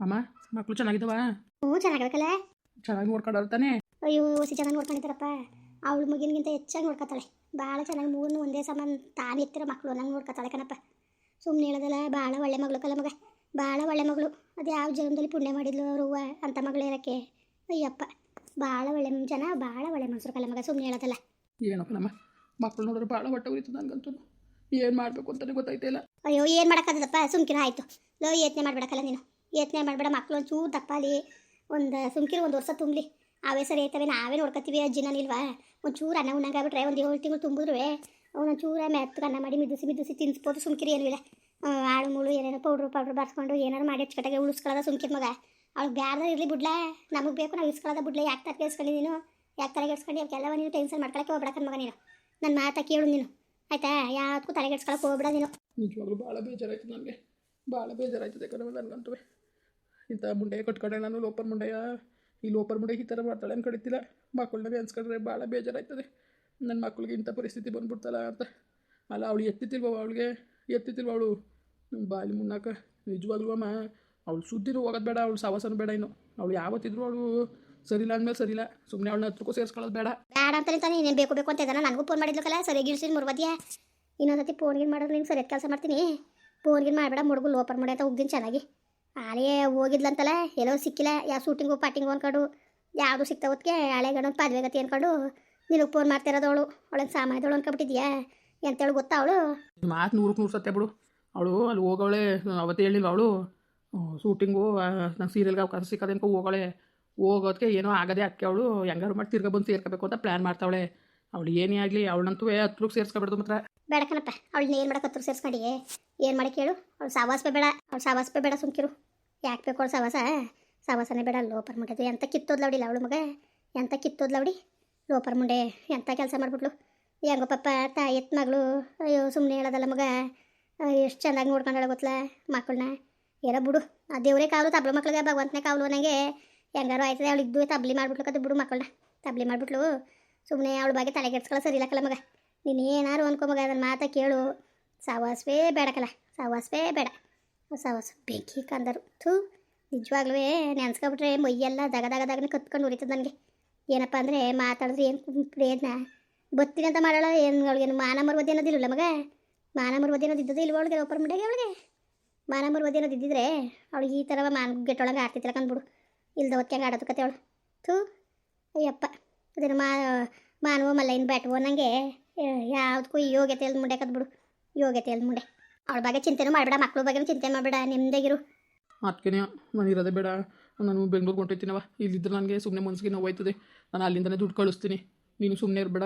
ಅಮ್ಮ ಮಕ್ಕಳು ಚೆನ್ನಾಗಿದ್ದಾವ? ಹ್ಞೂ ಚೆನ್ನಾಗಿರ್ಬೇಕಲ್ಲ ಚೆನ್ನಾಗಿ ನೋಡ್ಕೊಂಡವ್ರು ತಾನೆ? ಅಯ್ಯೋ ಹೊಸಿ ಚೆನ್ನಾಗಿ ನೋಡ್ಕೊಂಡಿದ್ದಾರಪ್ಪ. ಅವಳು ಮಗಿನಿಗಿಂತ ಹೆಚ್ಚಾಗಿ ನೋಡ್ಕೊತಾಳೆ. ಭಾಳ ಚೆನ್ನಾಗಿ ಮೂರನ್ನು ಒಂದೇ ಸಮಾನ ತಾನು ಎತ್ತಿರ ಮಕ್ಕಳು ನಂಗೆ ನೋಡ್ಕೊತಾಳೆ ಕಣಪ್ಪ. ಸುಮ್ಮನೆ ಹೇಳೋದಲ್ಲ ಭಾಳ ಒಳ್ಳೆ ಮಗಳು ಕಲ ಮಗ. ಭಾಳ ಒಳ್ಳೆ ಮಗಳು. ಅದು ಯಾವ ಜನ್ಮದಲ್ಲಿ ಪುಣ್ಯ ಮಾಡಿದ್ಲು ಅವರು ಅಂತ ಮಗಳು ಇರೋಕ್ಕೆ ಅಯ್ಯಪ್ಪ ಭಾಳ ಒಳ್ಳೆ ಜನ ಭಾಳ ಒಳ್ಳೆ ಮನುಷ್ಯರು ಕಲ ಮಗ ಸುಮ್ಮನೆ ಹೇಳೋದಲ್ಲ. ಏನಪ್ಪ ನಮ್ಮ ಮಕ್ಕಳು ನೋಡಿದ್ರೆ ಭಾಳ ಹೊಟ್ಟೆ ಉರಿತು ನನಗಂತೂ. ಏನು ಮಾಡಬೇಕು ಅಂತಲೇ ಗೊತ್ತಾಯ್ತಿಲ್ಲ ಅಯ್ಯೋ ಏನು ಮಾಡೋಕ್ಕಾಗದಪ್ಪ ಸುಮ್ಕಿನ ಆಯಿತು. ಲೋ ಯೋಚನೆ ಮಾಡಬೇಡಕ್ಕಲ್ಲ ನೀನು. ಯೋಚನೆ ಮಾಡಬೇಡ ಮಕ್ಕಳು ಒಂಚೂರು ದಪ್ಪಾಲಿ. ಒಂದು ಸುಮ್ಕಿರು, ಒಂದು ವರ್ಷ ತುಂಬಲಿ. ಅವೇ ಸರಿ ಆಯ್ತವೆ ನಾವೇ ನೋಡ್ಕೊತೀವಿ ಅಜ್ಜಿನಿಲ್ವಾ ಒಂಚೂರು ಅನ್ನ ಉಣ್ಣಂಗಾಗ್ಬಿಟ್ರೆ ಒಂದು ಏಳು ತಿಂಗಳು ತುಂಬಿದ್ರು ಅವನ ಚೂರ ಮೆತ್ತಗೆ ಅನ್ನ ಮಾಡಿ ಮಿದುಸಿ ಮಿದುಸಿ ತಿನ್ಸ್ಬೋದು, ಸುಮ್ಕಿರಿ ಏನೂ ಇಲ್ಲ ಆಳು ಮುಳು, ಏನೇನೋ ಪೌಡ್ರು, ಪೌಡ್ರ್ ಬರ್ಸ್ಕೊಂಡು ಏನಾರು ಮಾಡಿ ಅಚ್ಚುಕಟ್ಟಾಗೆ ಉಳಿಸ್ಕೊಳ್ಳೋದ ಸುಮ್ಕಿರ್ ಮಗ. ಅವ್ಳು ಬ್ಯಾರ್ದ ಇರಲಿ ಬಿಡ್ಲಾ. ನಮಗೆ ಬೇಕು, ನಾವು ಇಸ್ಕೊಳ್ಳೋದ ಬಿಡ್ಲೆ. ಯಾಕೆ ತರ ಇಸ್ಕೊಂಡು ನೀನು? ಯಾಕೆ ತಲೆ ಕೆಡ್ಸ್ಕೊಂಡು? ನೀನು ಟೆನ್ಷನ್ ಮಾಡ್ಕೊಳಕ್ಕೆ ಹೋಗ್ಬಿಡಕ್ಕ ಮಗ ನೀನು. ನನ್ನ ಮಾತಾ ಕೇಳು ನೀನು. ಆಯ್ತಾ? ಯಾವತ್ತೂ ತಲೆ ಕೆಡ್ಸ್ಕೊಳಕ್ಕೆ ಹೋಗ್ಬೇಡ ನೀನು. ನಿಜವಾಗ್ಲೂ ಭಾಳ ಬೇಜಾರಾಯ್ತು ನನಗೆ. ಭಾಳ ಬೇಜಾರಾಯ್ತದೆ ಯಾಕಂದ್ರೆ ನನಗಂತೂ ಇಂಥ ಮುಂಡೆ ಕಟ್ಕೊಂಡೆ ನಾನು, ಲೋಪರ್ ಮುಂಡೆಯ. ಈ ಲೋಪರ್ ಮುಂಡೆ ಈ ಥರ ಮಾಡ್ತಾಳೆ ಅನ್ಕಡಿತಿಲ್ಲ ಮಕ್ಕಳನ್ನ ಅನ್ಸ್ಕೊಂಡ್ರೆ ಭಾಳ ಬೇಜಾರಾಯ್ತದೆ. ನನ್ನ ಮಕ್ಕಳಿಗೆ ಇಂಥ ಪರಿಸ್ಥಿತಿ ಬಂದ್ಬಿಡ್ತಲ್ಲ ಅಂತ. ಅಲ್ಲ, ಅವಳು ಎತ್ತಿತಿಲ್ವ ಅವಳಿಗೆ? ಎತ್ತಿತಿಲ್ವ ಅವಳು? ಬಾಯಲ್ಲಿ ಮುನ್ನಾಕ. ನಿಜವಾಗ್ಲೂ ಅಮ್ಮ, ಅವಳು ಸುದ್ದಿರು ಹೋಗೋದು ಬೇಡ, ಅವಳು ಸಾವಸನ ಬೇಡ ಇನ್ನು. ಅವಳು ಯಾವತ್ತಿದ್ರು ಅವಳು ಸರಿಲ್ಲ ಅಂದಮೇಲೆ ಸರಿಲ್ಲ ಸುಮ್ಮನೆ ಅವಳನ್ನ ಹತ್ರಕ್ಕೂ ಸೇರಿಸ್ಕೊಳ್ಳೋದು ಬೇಡ. ಬೇಡ ತಾನೇ ನೀನು ಬೇಕು ಬೇಕು ಅಂತ ನನಗೂ ಫೋನ್ ಮಾಡಿದ್ಲಕ್ಕಲ್ಲ ಸರಿ ಗಿಡ್ಸಿ ಇನ್ನೊಂದು ಇನ್ನೊಂದ್ಸತಿ ಫೋನ್ ಗಿನ್ ಮಾಡಿದ್ರೆ ನೀನು ಸರಿಯಾದ ಕೆಲಸ ಮಾಡ್ತೀನಿ. ಫೋನ್ ಗಿನ್ ಮಾಡಬೇಡ, ಮುಡುಗು, ಲೋಪರ್ ಮಾಡಿ ಅಂತ ಹೋಗ್ದಿನಿ ಚೆನ್ನಾಗಿ. ಆಲೇ ಹೋಗಿದ್ಲಂತಲ್ಲ ಏನೋ ಸಿಕ್ಕಿಲ್ಲ. ಯಾವ ಶೂಟಿಂಗು ಪಾಟಿಂಗು ಅನ್ಕೊಂಡು ಯಾವುದು ಸಿಗ್ತಾ ಹೊತ್ತಿಗೆ ಹಳೆ ಗಂಡ ಪದವಿ ಗತಿ ಅನ್ಕೊಂಡು ನಿನಗೆ ಫೋನ್ ಮಾಡ್ತಿರೋದವಳು ಅವಳನ್ನ ಸಾಮಾನ್ಯದವಳು ಅನ್ಕೊಬಿಟ್ಟಿದ್ಯಾ? ಎಂತೇಳು ಗೊತ್ತಾ ಅವಳು? ಮಾತು ನೂರಕ್ಕೆ ನೂರು ಸತ್ಯ ಬಿಡು. ಅವಳು ಅಲ್ಲಿ ಹೋಗವಳೆ, ಅವತ್ತೇ ಹೇಳಿಲ್ಲ ಅವಳು? ಶೂಟಿಂಗು ನಂಗೆ ಸೀರಿಯಲ್ಗೆ ಅವಕಾಶ ಸಿಕ್ಕದೆ ಅನ್ಕೊ ಹೋಗವಳೆ. ಹೋಗೋದಕ್ಕೆ ಏನೋ ಆಗದೆ ಅಕ್ಕಿ ಅವಳು. ಹೆಂಗಾರು ಮಾಡಿ ತಿರ್ಗಾ ಬಂದು ಸೇರ್ಕೋಬೇಕು ಅಂತ ಪ್ಲ್ಯಾನ್ ಮಾಡ್ತಾವಳೆ. ಅವಳು ಏನೇ ಆಗಲಿ ಅವಳಂತೂ ಹತ್ರಕ್ಕೆ ಸೇರಿಸ್ಕೊಬಿಡ್ದು ಮಾತ್ರ. ಬೇಡ ಕಣಪ್ಪ ಅವಳನ್ನ ಏನು ಮಾಡಕ್ಕೆ ಹತ್ರ ಸೇರಿಸ್ಕೊಂಡು. ಏನು ಮಾಡಿ ಕೇಳು. ಅವ್ಳು ಸಾವಾಸ ಬೇಡ. ಅವ್ಳು ಸಾವಾಸ ಬೇಡ ಸುಮ್ಕಿರು. ಯಾಕೆ ಬೇಕು ಅವ್ಳು ಸಾವಾಸ? ಸಾವಾಸನೇ ಬೇಡ, ಲೋಪರ್ ಮುಂಡೆದು ಎಂತ ಕಿತ್ತೋದ್ಲವಡಿಲ್ಲ ಅವಳು ಮಗ? ಎಂತ ಕಿತ್ತೋದ್ಲವಡಿ ಲೋಪರ್ ಮುಂಡೆ. ಎಂತ ಕೆಲಸ ಮಾಡಿಬಿಟ್ಲು? ಹೆಂಗೋ ಪಪ್ಪ ತಾಯಿ ಎತ್ತ ಮಗಳು, ಅಯ್ಯೋ ಸುಮ್ಮನೆ ಹೇಳೋದಲ್ಲ ಮಗ. ಎಷ್ಟು ಚೆನ್ನಾಗಿ ನೋಡ್ಕೊಂಡಾಳ ಗೊತ್ತಲ್ಲ ಮಕ್ಕಳನ್ನ ಏನೋ ಬಿಡು. ಆ ದೇವರೇ ಕಾವಲು ತಬ್ಲು ಮಕ್ಳಿಗೆ ಭಗವಂತನೇ ಕಾವಲು ನನಗೆ ಹೆಂಗಾರು ಆಯ್ತದೆ, ಅವಳು ಇದ್ದು ತಬ್ಲಿ ಮಾಡ್ಬಿಟ್ಲು ಬಿಡು ಮಕ್ಕಳನ್ನ ತಬ್ಲಿ ಮಾಡಿಬಿಟ್ಲು. ಸುಮ್ಮನೆ ಅವಳ ಬಗ್ಗೆ ತಲೆಗೆಡ್ಸ್ಕೊಳ್ಳೋ ಸರಿ ಇಲ್ಲಕ್ಕಲ್ಲ ಮಗ. ನೀನು ಏನಾರು ಅನ್ಕೊ ಮಗ ನನ್ನ ಮಾತ ಕೇಳು. ಸವಾಸವೇ ಬೇಡಕಲ್ಲ ಸವಾಸವೇ ಬೇಡ. ಸವಾಸ ಬೆಂಕಿ ಕಂದರು. ಥೂ ನಿಜವಾಗ್ಲೂ ನೆನ್ಸ್ಕೊಬಿಟ್ರೆ ಮೈಯೆಲ್ಲ ದಗ ದಗ ದಗನ ಕತ್ಕೊಂಡು ಉರಿತದೆ ನನಗೆ. ಏನಪ್ಪ ಅಂದರೆ ಮಾತಾಡಿದ್ರೆ ಏನು ಪ್ರಯತ್ನ ಬತ್ತೀನಿ ಅಂತ ಮಾಡೋಳ ಏನು ಅವಳಿಗೆ ಮಾನ ಮರುವದಿ ಅನ್ನೋದಿಲ್ಲ ಮಗ? ಮಾನ ಮರುವದಿ ಏನೋ ಇದ್ದದೇ ಅವಳಿಗೆ ಒಬ್ಬರ ಮಿಡಿಯಾಗೆ ಅವಳಿಗೆ? ಮಾನ ಮರುವದಿ ಏನೋ ಇದ್ದಿದ್ರೆ ಅವಳಿಗೆ ಈ ಥರ ಮಾನ ಗೆಟ್ಟೊಳಗೆ ಆಡ್ತಿತ್ತಿಲ್ಲ ಕಂದ್ಬಿಡು ಇಲ್ದ ಹೊತ್ತಿಗೆ ಆಡೋದು ಕತೆ ಅವಳು. ಥೂ, ಅಯ್ಯಪ್ಪ, ಅದೇನು ಮಾ, ಮಾನವ ಬ್ಯಾಟ್ ಬ್ಯಾಟ್ವೋ ನನಗೆ ಯಾವುದಕ್ಕೂ ಯೋಗ್ಯತೆ ಎಲ್ಲಿ ಮುಂಡೆ ಕದ್ಬಿಡು ಯೋಗ್ಯತೆ ಎಲ್ಲಿ ಮುಂಡೆ. ಅವ್ಳ ಬಗ್ಗೆ ಚಿಂತೆನೂ ಮಾಡಬೇಡ, ಮಕ್ಳ ಬಗ್ಗೆ ಚಿಂತೆ ಮಾಡಬೇಡ, ನಿಮ್ದಾಗಿರು. ಅದಕ್ಕೆ ನಾನು ಇರೋದೇ ಬೇಡ. ನಾನು ಬೆಂಗ್ಳೂರಿಗೆ ಹೊಂಟೈತೀನವ ಇಲ್ಲಿದ್ದರೆ ನನಗೆ ಸುಮ್ಮನೆ ಮನ್ಸಿಗೆ ನೋವು ಆಯ್ತದೆ ನಾನು ಅಲ್ಲಿಂದನೇ ದುಡ್ಡು ಕಳಿಸ್ತೀನಿ. ನೀನು ಸುಮ್ಮನೆ ಇರಬೇಡ.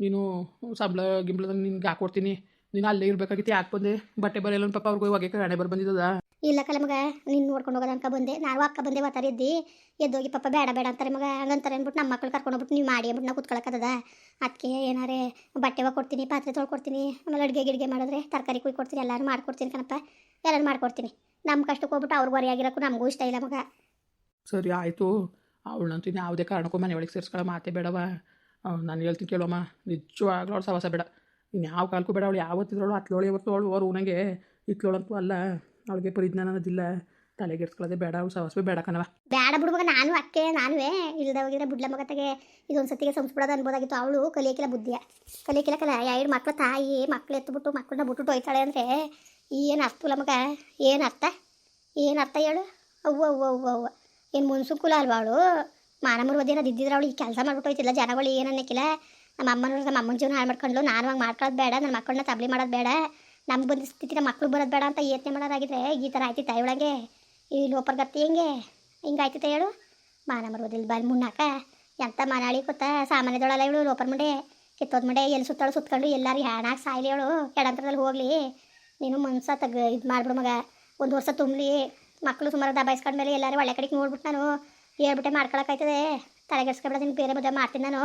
ನೀನು ಸಂಬಳ ಗಿಂಬಳ ನಿನ್ಗೆ ಹಾಕ್ಕೊಡ್ತೀನಿ ನೀನು ಅಲ್ಲೇ ಇರ್ಬೇಕಾಗಿತ್ತು ಯಾಕೆ ಬಂದೆ? ಬಟ್ಟೆ ಬರೆಯಲ್ಲ ಪಾಪ ಅವ್ರಿಗೆ ಹೋಗಿ ಹಣೆ ಬರ್ ಬಂದಿದ್ದದ. ಇಲ್ಲ ಕಲ ಮಗ ನೀನು ನೋಡ್ಕೊಂಡು ಹೋಗೋದು ಅನ್ಕ ಬಂದೆ. ನಾವು ಅಕ್ಕ ಬಂದೆ ಒತ್ತಾರೆ ಇದ್ದಿ ಎದ್ದೋಗಿ ಪಾಪ ಬೇಡ ಬೇಡ ಅಂತಾರೆ ಮಗ. ಹಂಗಂತಾರೆ ಅಂದ್ಬಿಟ್ಟು ನಮ್ಮ ಮಕ್ಳು ಕರ್ಕೊಂಡು ಹೋಗ್ಬಿಟ್ಟು ನೀವು ಮಾಡಿ ಅಂದ್ಬಿಟ್ಟು ನಾವು ಕುತ್ಕೊಳಕ್ಕದ ಅದಕ್ಕೆ ಏನಾರೇ ಬಟ್ಟೆ ಹೋಗಿ ಕೊಡ್ತೀನಿ ಪಾತ್ರೆ ತೊಳ್ಕೊಡ್ತೀನಿ ಆಮೇಲೆ ಅಡುಗೆ ಗಿಡಿಗೆ ಮಾಡಿದ್ರೆ ತರಕಾರಿ ಕುಯ್ ಕೊಡ್ತೀನಿ ಎಲ್ಲರೂ ಮಾಡ್ಕೊಡ್ತೀನಿ ಕಣಪ್ಪ. ಎಲ್ಲರೂ ಮಾಡ್ಕೊಡ್ತೀನಿ. ನಮ್ಮ ಕಷ್ಟಕ್ಕೆ ಹೋಗ್ಬಿಟ್ಟು ಅವ್ರಿಗೆ ಹೊರೆಯಾಗಿರೋಕ್ಕೂ ನಮಗೂ ಇಷ್ಟ ಇಲ್ಲ ಮಗ. ಸರಿ ಆಯಿತು. ಅವಳಂತೂ ಯಾವುದೇ ಕಾರಣಕ್ಕೂ ಮನೆ ಒಳಗೆ ಸೇರಿಸ್ಕೊಳ್ಳೋ ಮಾತೇ ಬೇಡವ? ನಾನು ಹೇಳ್ತೀನಿ ಕೇಳೋಮ್ಮ. ನಿಜವಾಗ್ಲೂ ಅವ್ರು ಸವಾಸ ಬೇಡ. ಇನ್ನು ಯಾವ ಕಾಲಕ್ಕೂ ಬೇಡ, ಅವಳು ಯಾವತ್ತಿದ್ರೋಳು ಹತ್ಲೋಳು ಯಾವತ್ತು ಅವಳು ಅವ್ರು ನನಗೆ ಇತ್ಲೋಳಂತೂ ಅಲ್ಲ. ಅವಳಿಗೆ ಪರಿಜ್ಞಾನ ಅನ್ನೋದಿಲ್ಲ. ತಲೆಗೆಡ್ಸ್ಕೊಳ್ಳೋದೇ ಬೇಡ, ಅವಳು ಸವಸ್ಬೇ ಬೇಡ ಕಣವ ಬೇಡ ಬಿಡು ಮಗ ನಾನು ಅಕ್ಕೆ, ನಾನುವೇ? ಇಲ್ಲದೆ ಹೋಗಿದ್ರೆ ಬುಡ್ಲ ಮಗತೆಗೆ ಇದೊಂದು ಸತಿಗೆ ಸಂಸ್ಬಿಡೋದು ಅನ್ಬೋದಾಗಿತ್ತು. ಅವಳು ಕಲಿಯಕಿಲ್ಲ ಬುದ್ಧಿಯ. ಕಲಿಯಕಿಲ್ಲ ಕಲ, ಎರಡು ಮಕ್ಕಳ ತಾಯಿ, ಮಕ್ಳು ಎತ್ತುಬಿಟ್ಟು ಮಕ್ಕಳನ್ನ ಬಿಟ್ಟು ಹೋಯ್ತಾಳೆ ಅಂದರೆ ಏನು ಅರ್ಥ ಇಲ್ಲ ಮಗ? ಏನು ಅರ್ಥ? ಏನು ಅರ್ಥ ಹೇಳು? ಅವ್ವ ಅವ್ವ ಅವ್ವ ಅವ್ವ. ಏನು ಮುನ್ಸುಕುಲ ಅಲ್ವಾ ಅವಳು? ಮಾನ ಮರುವದಿ ಅನ್ನೋದು ಇದ್ದಿದ್ರೆ ಅವಳು ಈ ಕೆಲಸ ಮಾಡ್ಬಿಟ್ಟು ಹೋಯ್ತಿಲ್ಲ ಜನಗಳು, ಏನು ಅನ್ನಕ್ಕಿಲ್ಲ? ನಮ್ಮ ಅಮ್ಮನ ನಮ್ಮ ಅಮ್ಮನ ಜೀವನ ಹಾಳು ಮಾಡ್ಕೊಂಡ್ಲು. ನಾನು ಹಂಗೆ ಮಾಡ್ಕೊಳ್ಳೋದು ಬೇಡ ನನ್ನ ಮಕ್ಕಳನ್ನ ತಬ್ಲಿ ಮಾಡೋದು ಬೇಡ. ನಮ್ಗೆ ಬಂದ ಸ್ಥಿತಿ ನಮ್ಮ ಮಕ್ಕಳು ಬರೋದು ಬೇಡ ಅಂತ ಯೋಚನೆ ಮಾಡೋದಾಗಿದ್ರೆ ಈ ಥರ ಆಯ್ತಿತ್ತ ಇವಳಂಗೆ ಈ ಲೋಪರ್ ಗತಿ ಹೆಂಗೆ? ಹಿಂಗೆ ಆಯ್ತಿತ್ತ ಹೇಳು. ಮಾನ ಮರುವುದಿಲ್ಲ ಬಂದು ಮುನ್ನಾಕ ಎಂಥ ಮನಾಳಿ ಗೊತ್ತಾ? ಸಾಮಾನ್ಯದೊಳಲ್ಲ ಇವಳು ಲೋಪರ್ ಮುಂಡೆ. ಕಿತ್ತೋದ್ ಮುಂಡೆ ಎಲ್ಲಿ ಸುತ್ತಾಳು ಸುತ್ಕೊಂಡು ಎಲ್ಲಾರು ಹ್ಯಾಣಾಗ ಸಾಯ್ಲಿ ಹೇಳು ಎಡಂತರದಲ್ಲಿ ಹೋಗ್ಲಿ. ನೀನು ಮನ್ಸ ತಗ ಇದು ಮಾಡ್ಬಿಡು ಮಗ. ಒಂದು ವರ್ಷ ತುಂಬಲಿ. ಮಕ್ಕಳು ಸುಮಾರು ದಬಾಯಿಸ್ಕೊಂಡ್ಮೇಲೆ ಎಲ್ಲರೂ ಒಳ್ಳೆ ಕಡೆಗೆ ನೋಡ್ಬಿಟ್ಟು ನಾನು. ಹೇಳ್ಬಿಟ್ಟೆ ಮಾಡ್ಕೊಳಕ್ಕಾಯ್ತದೆ ತಲೆಗೆಡ್ಸ್ಕೊಬೇಡ ನಿಮ್ಗೆ ಬೇರೆ ಮದುವೆ ಮಾಡ್ತೀನಿ ನಾನು.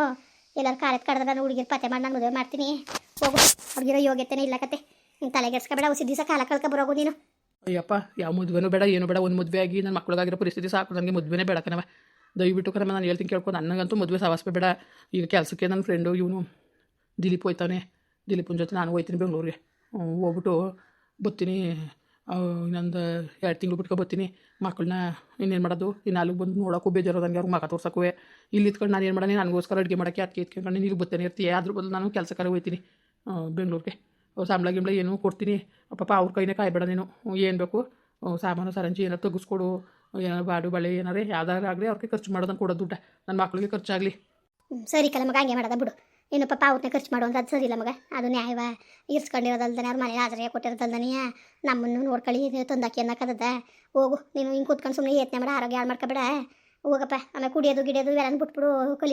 ಎಲ್ಲರೂ ಕಾಲದ ಕಡ್ದ್ರೆ ನಾನು ಹುಡುಗಿರ್ ಪತ್ತೆ ಮಾಡಿ ನಾನು ಮದುವೆ ಮಾಡ್ತೀನಿ. ಹೋಗು. ಹುಡುಗಿರೋ ಯೋಗ್ಯತೆನೇ ಇಲ್ಲ ಕತೆ ನೀನು ತಲೆಗೆಡ್ಸ್ಕೊಬೇಡ ಉಸಿ ದಿವಸ ಕಾಲ ಕಳ್ಕೊ ಬರೋಗು ನೀನು. ಅಯ್ಯಪ್ಪ, ಯಾವ ಮದುವೆನೂ ಬೇಡ, ಏನು ಬೇಡ. ಒಂದು ಮದುವೆ ಆಗಿ ನನ್ನ ಮಕ್ಳಿಗಾಗಿರೋ ಪರಿಸ್ಥಿತಿ ಸಾಕು. ನನಗೆ ಮದುವೆನೇ ಬೇಡ ಕಣವ ದಯವಿಟ್ಟು ಕಣವ ನಾನು ಹೇಳ್ತೀನಿ ಕೇಳ್ಕೊಂಡು ನನಗಂತೂ ಮದುವೆ ಸವಾಸವೇ ಬೇಡ. ಈಗ ಕೆಲಸಕ್ಕೆ ನನ್ನ ಫ್ರೆಂಡು ಇವನು ದಿಲೀಪ್ ಹೋಯ್ತಾನೆ. ದಿಲೀಪನ ಜೊತೆ ನಾನು ಹೋಯ್ತೀನಿ ಬೆಂಗಳೂರಿಗೆ. ಹೋಗ್ಬಿಟ್ಟು ಬರ್ತೀನಿ. ಇನ್ನೊಂದು ಎರಡು ತಿಂಗಳು ಬಿಟ್ಕೊ ಬರ್ತೀನಿ. ಮಕ್ಕಳನ್ನ ಇನ್ನೇನು ಮಾಡೋದು? ಇನ್ನು ಅಲ್ಲಿಗೆ ಬಂದು ನೋಡೋಕ್ಕೂ ಬೇಜಾರು ನನಗೆ ಅವ್ರಿಗೆ ಮಗ ತೋರ್ಸೋಕ್ಕೂ ಇಲ್ಲಿ ಇತ್ಕೊಂಡು ನಾನು ಏನು ಮಾಡೋಣ? ನನಗೋಸ್ಕರ ಅಡುಗೆ ಮಾಡೋಕ್ಕೆ ಅದಕ್ಕೆ ಇತ್ಕೊಂಡು ನೀನು ಬರ್ತೇನೆ ಇರ್ತೀಯ. ಅದ್ರ ಬದಲು ನಾನು ಕೆಲಸಕ್ಕಾರ ಹೋಗ್ತೀನಿ ಬೆಂಗಳೂರಿಗೆ. ಸಂಬಳ ಗಿಂಬಳ ಏನು ಕೊಡ್ತೀನಿ. ಪಾಪ ಅವ್ರ ಕೈನೇ ಕಾಯ್ಬೇಡ ನೀನು. ಏನು ಬೇಕು? ಸಾಮಾನು, ಸರಂಜಿ ಏನಾರು ತೆಗಿಸ್ಕೊಡು. ಏನಾರು ಬಾಡು, ಬಳೆ ಏನಾರೇ ಯಾವ್ದಾರು ಆಗಲಿ ಅವ್ರಿಗೆ ಖರ್ಚು ಮಾಡೋದನ್ನು ಕೊಡೋದು ದುಡ್ಡ. ನನ್ನ ಮಕ್ಳಿಗೆ ಖರ್ಚಾಗಲಿ. ಸರಿ ಕಲ ಮಗ ಹಂಗೆ ಮಾಡೋದ ಬಿಡು. ಇನ್ನು ಪಾಪ ಅವ್ರನ್ನ ಖರ್ಚು ಮಾಡು ಅಂದ್ರೆ ಅದು ಸರಿ ಇಲ್ಲ ಮಗ. ಅದು ನ್ಯಾಯವ ಇರ್ಸ್ಕೊಂಡಿರೋದಲ್ದಾನೆ ಅವ್ರ ಮನೆ ಆದರೆ ಕೊಟ್ಟಿರೋದಲ್ದಾನೆ ನಮ್ಮನ್ನು ನೋಡ್ಕೊಳ್ಳಿ ತಂದಾಕಿ ಅನ್ನಕ್ಕದ ಹೋಗು, ನೀನು ಹಿಂಗೆ ಕೂತ್ಕೊಂಡು ಸುಮ್ಮನೆ ಯತ್ನೆ ಮಾಡ, ಆರೋಗ್ಯ ಹಾಳು ಮಾಡ್ಕೊಬೇಡ. ಹೋಗಪ್ಪ, ಆಮೇಲೆ ಕುಡಿಯೋದು ಗಿಡಿಯೋದು ಇವೆಲ್ಲ ಬಿಟ್ಬಿಡು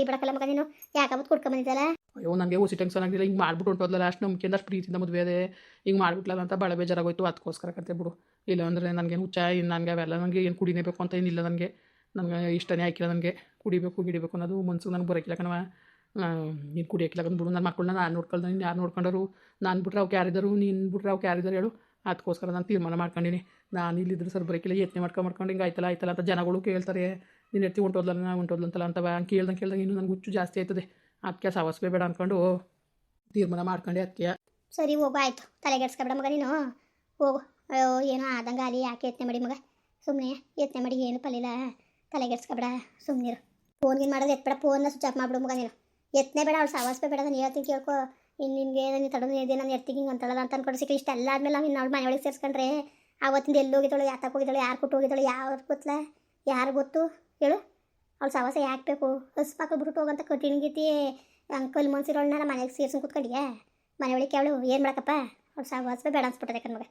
ಬಿಡಕಲ್ಲ ಮಗ ನೀನು. ಯಾಕಬತ್ತು ಕುಡ್ಕೊಂಬಂದಿದ್ದಲ್ಲ ಅಯ್ಯೋ ನನಗೆ ಓಸಿ ಟೆನ್ಷನ್ ಆಗಿಲ್ಲ ಹಿಂಗೆ ಮಾಡ್ಬಿಟ್ಟು ಹೊಂಟೋದ್ಲಲ್ಲ, ಅಷ್ಟು ನಂಬಿಕೆಯಿಂದ ಅಷ್ಟು ಪ್ರೀತಿಯಿಂದ ಮದುವೆ ಅದೇ. ಹಿಂಗೆ ಮಾಡ್ಬಿಟ್ಲಲ್ಲ ಅಂತ ಭಾಳ ಬೇಜಾರಾಗೋಯ್ತು ಅದಕ್ಕೋಸ್ಕರ ಕತೆ ಬಿಡು. ಇಲ್ಲ ಅಂದರೆ ನನಗೇನು ಹುಚ್ಚ ಇನ್ನು ನನಗೆ ಅವೆಲ್ಲ ನನಗೆ ಏನು ಕುಡಿನೇ ಬೇಕು ಅಂತ ಏನಿಲ್ಲ ನನಗೆ ನನಗೆ ಇಷ್ಟನೇ ಹಾಕಿಲ್ಲ ನನಗೆ ಕುಡಿಬೇಕು, ಗಿಡಿಬೇಕು ಅನ್ನೋದು ಮನ್ಸಿಗೆ ನನಗೆ ಬರೋಕ್ಕಿಲ್ಲ ಕಣವ ನೀನು ಕುಡಿಯೋಕ್ಕಿಲ್ಲ ಬಿಡು ನನ್ನ ಮಕ್ಕಳನ್ನ ನಾನು ನೋಡ್ಕೊಳ್ದೆ, ನೀನು ಯಾರು ನೋಡ್ಕೊಂಡರು? ನಾನು ಬಿಟ್ರೆ ಅವ್ಕೆ ಯಾರಿದ್ದರು ನೀನು ಬಿಟ್ರೆ ಅವ್ಕೆ ಯಾರಿದ್ದಾರೆ ಹೇಳು. ಅದಕ್ಕೋಸ್ಕರ ನಾನು ತೀರ್ಮಾನ ಮಾಡ್ಕೊಂಡಿನಿ. ನಾನು ಇಲ್ಲಿದ್ರೆ ಸರ್ ಬರೋಕ್ಕಿಲ್ಲ ಯತ್ನೆ ಮಾಡ್ಕೊಂಡು ಮಾಡ್ಕೊಂಡು ಹಿಂಗೆ ಆಯ್ತಲ್ಲ ಆಯ್ತಲ್ಲ ಅಂತ ಜನಗಳು ಕೇಳ್ತಾರೆ. ನೀನು ಎತ್ತಿ ಹೊಂಟೋದ್ಲಲ್ಲ ಹೊಂಟೋದ್ಲಂತಲ್ಲ ಅಂತ ಹಂಗೆ ಕೇಳ್ದಂಗೆ ಕೇಳ್ದಂಗೆ ಇನ್ನೂ ನನಗೆ ಹುಚ್ಚು ಜಾಸ್ತಿ ಆಯ್ತದೆ. ಅದಕ್ಕೆ ಸಾವಸ್ಬೇ ಬೇಡ ಅಂದ್ಕೊಂಡು ತೀರ್ಮಾನ ಮಾಡ್ಕೊಂಡೆ ಅದಕ್ಕೆ ಸರಿ ಹೋಗು, ಆಯಿತು. ತಲೆಗೆಡ್ಸ್ಕೊಬೇಡ ಮಗ ನೀನು. ಹೋಗು. ಅಯ್ಯೋ, ಏನೋ ಆದಂಗೆ ಅಲ್ಲಿ ಯಾಕೆ ಯತ್ನೆ ಮಾಡಿ ಮಗ? ಸುಮ್ಮನೆ ಯತ್ನೆ ಮಾಡಿ ಏನು ಪಲಿಲ್ಲ ತಲೆಗೆಡ್ಸ್ಕೊಬೇಡ ಸುಮ್ಮನಿರು ಫೋನ್ಗಿನ್ ಮಾಡೋದು ಎತ್ಬೇಡ, ಫೋನ್ನ ಸ್ವಿಚ್ ಆಫ್ ಮಾಡ್ಬಿಡು ಮಗ ನೀನು. ಎತ್ತನೇ ಬೇಡ, ಅವ್ಳು ಸಾವಾಸ ಬೇಡ ನಾನು ಹೇಳ್ತೀನಿ ಕೇಳ್ಕೊ. ಇನ್ನು ನಿನಗೆ ನಾನು ತಡೋದು ಇದೆ ನಾನು ಎರ್ತಿಗೆ ಹಿಂಗೆ ಅಂತಳಲ್ಲ ಅಂತ ಅನ್ಕೊಂಡು ಸಿಕ್ಕಿ ಇಷ್ಟೆಲ್ಲ ಆದಮೇಲೆ ನಾವು ಇನ್ನು ಅವ್ಳು ಮನೆಯೊಳಗೆ ಸೇರಿಸ್ಕೊಂಡ್ರೆ ಆವತ್ತಿಂದ ಎಲ್ಲಿ ಹೋಗಿದ್ದಳು ಯಾತಕ್ಕೆ ಯಾರು ಕೊಟ್ಟು ಹೋಗಿದ್ದಾಳೆ, ಯಾರು ಗೊತ್ತಲ್ಲ ಯಾರು ಗೊತ್ತು? ಹೇಳು. ಅವ್ಳು ಸಾವಾಸ ಯಾಕೆ ಬೇಕು? ಹಸು ಪಾಕ ಬಿಟ್ಟು ಹೋಗಂತ ಕಠಿಣ ಗೀತಿ ಅಂಕಲ್ ಮನ್ಸಿರೋಳ್ನಾರ ಮನೆಗೆ ಸೇರ್ಸ್ಕೊಂಡು ಕೂತ್ಕೊಂಡಿಯಾ? ಮನೆ ಒಳಗೆ ಕೇಳು ಏನು ಮಾಡಕ್ಕಪ್ಪ ಅವ್ಳು ಸಾವಾಸ ಬೇಡ ಅನ್ಸ್ಬಿಟ್ಟದೆ ಕಣ್ಮಗ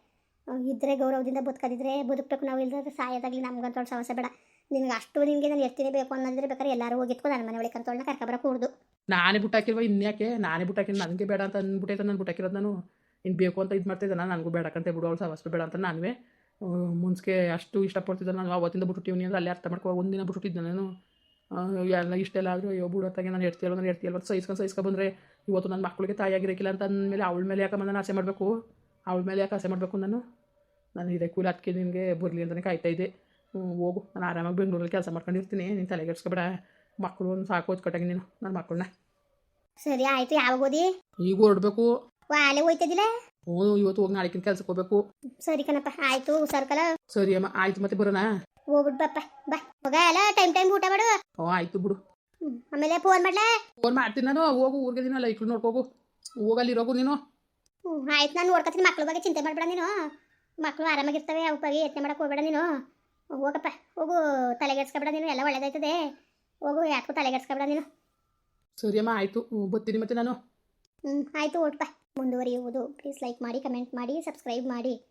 ಇದ್ರೆ ಗೌರವದಿಂದ ಬದುಕದಿದ್ರೆ ಬದುಕಬೇಕು ನಾವು ಇಲ್ಲದ್ರೆ ಸಾಯೋದಾಗಲಿ ನಮ್ಗಂತ ಅವ್ಳು ಸಾವಾಸ ಬೇಡ. ನಿನಗೆ ಅಷ್ಟು ನಿಮಗೆ ನಾನು ಎರ್ತಿನೇ ಬೇಕು ಅನ್ನೋದಿದ್ರೆ ಬೇಕಾದ್ರೆ ಎಲ್ಲರೂ ಹೋಗಿತ್ಕೊ ನನ್ನ ಮನೆ ಒಳಗೆ ಅಂತವಳನ್ನ ಕರ್ಕೊಬರ ಕೂಡ್ದು. ನಾನೇ ಬಿಟ್ಟಾಕಿಲ್ವ ಇನ್ಯಾಕೆ ನಾನೇ ಬಿಟ್ಟಾಕಿಲ್ಲ ನನಗೆ ಬೇಡ ಅಂತ ಅಂದ್ಬಿಟ್ಟೈತೆ ನಾನು ಬಿಟ್ಟಾಕಿರೋದು ನಾನು. ಇನ್ನು ಬೇಕು ಅಂತ ಇದು ಮಾಡ್ತಿದ್ದೆ ನಾನು, ನನಗೂ ಬೇಡಕ್ಕಂತ ಬಿಡು, ಅವಳು ಅಷ್ಟು ಬೇಡ ಅಂತ ನಾನುವೇ. ಮುಂಚೆ ಅಷ್ಟು ಇಷ್ಟಪಡ್ತಿದ್ದೆ ನಾನು, ಅವತ್ತಿಂದ ಬಿಟ್ಟುಟ್ಟಿವ್ನಿ ಅಂದ್ರೆ ಅಲ್ಲೇ ಅರ್ಥ ಮಾಡ್ಕೊ ಒಂದಿನ ಬಿಟ್ಟುಟ್ಟಿದ್ದೆ ನಾನು. ಎಲ್ಲ ಇಷ್ಟೆಲ್ಲ ಆದರೂ, ಅಯ್ಯೋ ಬಿಡೋತ್ತಾಗೆ ನಾನು ಹೇಳ್ತೀಯಲ್ಲ ನಾನು ಎಡ್ತಿಯಲ್ವ ಸಹಿಸ್ಕೊಂಡು ಸಹಿಸ್ಕೊಂಡು ಬಂದರೆ, ಇವತ್ತು ನನ್ನ ಮಕ್ಕಳಿಗೆ ತಾಯಿಯಾಗಿರಕ್ಕಿಲ್ಲ ಅಂತ ಅಂದಮೇಲೆ ಅವಳ ಮೇಲೆ ಯಾಕೆ ನಾನು ಆಸೆ ಮಾಡಬೇಕು? ಅವಳ ಮೇಲೆ ಯಾಕೆ ಆಸೆ ಮಾಡಬೇಕು ನಾನು? ನಾನು ಇದೇ ಕೂಲಿ ಅದಕ್ಕೆ ನಿನಗೆ ಬರಲಿ ಅಂತಲೇ ಕಾಯ್ತಾ ಇದ್ದೆ. ಹೋಗು, ನಾನು ಆರಾಮಾಗಿ ಬೆಂಗಳೂರಲ್ಲಿ ಕೆಲಸ ಮಾಡ್ಕೊಂಡಿರ್ತೀನಿ, ನೀನು ತಲೆಗೆಡ್ಸ್ಕೊಬೇಡ. ಮಕ್ಕಳು ಒಂದು ಸಾಕು ಕೊಟ್ಟಾಗ ನೀನು ನನ್ನ ಮಕ್ಕಳನ್ನ. ಸರಿ ಆಯ್ತು. ಯಾವಾಗ ಓದಿ? ಈಗ ಹೊರಡ್ಬೇಕು ವಾಲೆ ಹೋಯ್ತದಿಲ್ಲ ಹ್ಞೂ ಇವತ್ತು ಹೋಗಿ ನಾಳೆಕಿನ ಕೆಲ್ಸಕ್ಕೆ ಹೋಗ್ಬೇಕು. ಸರಿ ಕಣಪ್ಪ ಆಯ್ತು. ಸರ್ಕಲ ಸರಿ ಅಮ್ಮ ಆಯ್ತು ಮತ್ತೆ ಬರೋಣ. ಹೋಗ್ಬಿಟ್ಟು ಬಪ್ಪ ಬಾ. ಹೋಗ ಅಲ್ಲ ಟೈಮ್ ಟೈಮ್ ಊಟ ಮಾಡು. ಓ ಆಯ್ತು ಬಿಡು. ಆಮೇಲೆ ಫೋನ್ ಮಾಡ್ಲಾ? ಫೋನ್ ಮಾಡ್ತೀನಿ ನಾನು. ಹೋಗು ಊರಿಗೆ ದಿನ ಲೈಕ್ಳು ನೋಡ್ಕೋಗು ಹೋಗಲ್ಲಿರೋಗು ನೀನು. ಹ್ಞೂ ಆಯ್ತು. ನಾನು ನೋಡ್ಕೊತೀನಿ. ಮಕ್ಳ ಬಗ್ಗೆ ಚಿಂತೆ ಮಾಡ್ಬೇಡ ನೀನು. ಮಕ್ಕಳು ಆರಾಮಾಗಿರ್ತವೆ ಅವ್ರ ಬಗ್ಗೆ ಯತ್ನೆ ಮಾಡಕ್ಕೆ ಹೋಗ್ಬೇಡ ನೀನು. ಹೋಗಪ್ಪ ಹೋಗು. ತಲೆಗೆಡ್ಸ್ಕೊಬೇಡ ನೀನು. ಎಲ್ಲ ಒಳ್ಳೇದಾಯ್ತದೆ. ಹೋಗು ಯಾಕೋ ತಲೆಗೆಡ್ಸ್ಕೊಬೇಡ ನೀನು. ಸೂರ್ಯಮ್ಮ ಆಯಿತು. ಬರ್ತೀನಿ ಮತ್ತೆ ನಾನು. ಹ್ಞೂ ಆಯಿತು ಓಟ್ಪ ಮುಂದುವರಿಯುವುದು. ಪ್ಲೀಸ್ ಲೈಕ್ ಮಾಡಿ ಕಮೆಂಟ್ ಮಾಡಿ ಸಬ್ಸ್ಕ್ರೈಬ್ ಮಾಡಿ.